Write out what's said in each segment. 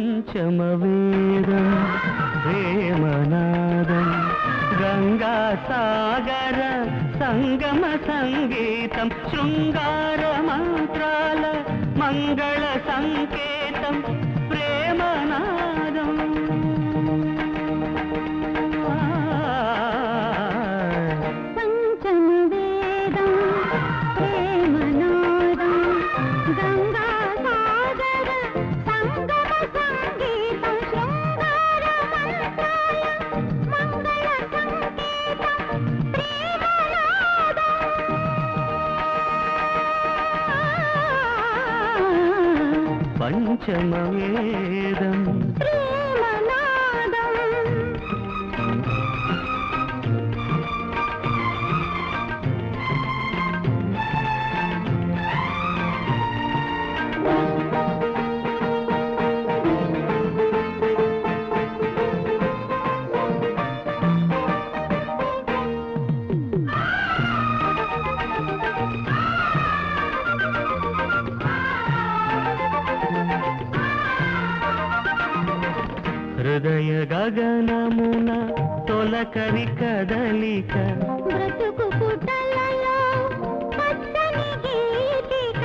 పంచమ వేదం ప్రేమనాదం గంగా సాగర సంగమ సంగీతం శృంగార మంత్రాల మంగళ సంకేతం. పంచమవేదం హృదయ గగనమున తొలకరి కదలిక. బ్రతుకు పుటలలో పచ్చని గీతిక.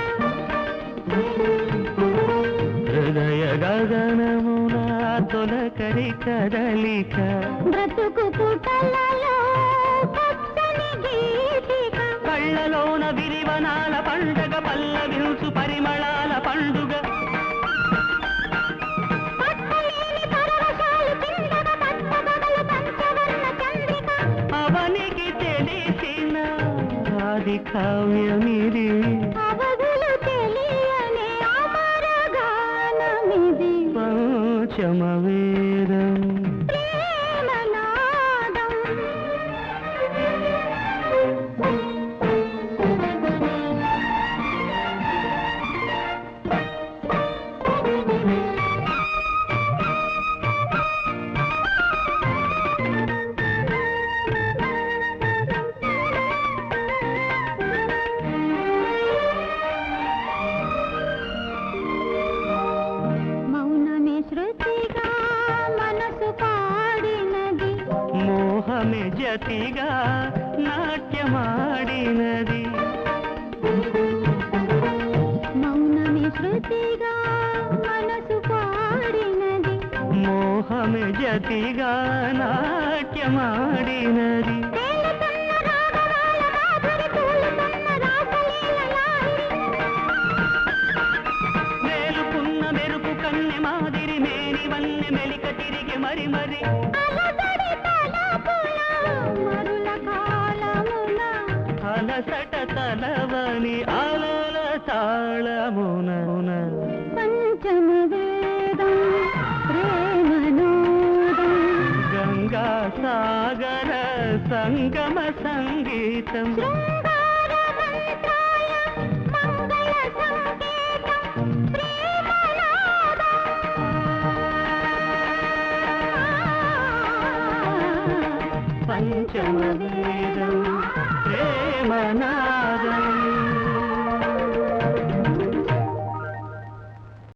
హృదయ గగనమున తొలకరి కదలిక. బ్రతుకు పుటలలో పచ్చని గీతిక. కళ్ళలోన విరివనాల పండగ పల్లవించు పరిమళాల పండుగ. ఆది కావ్యమిది. అవధులు తెలియని మోహమే జతిగా నాట్యమాడినది. మౌనమే శృతిగా మనసు పాడినది. మోహమే జతిగా నాట్యమాడినది. తేలుతున్న రాగమాల మాధురి తూలుతున్న రాసలీల లాహిరి మేలుకున్న మెరుపు కన్నె మాదిరి మేని వన్నె మెలిక తిరిగి మరి మరి ప్రేమనాదం. గంగా సాగర సంగమ సంగీతం. పంచమ వేదం ప్రేమనా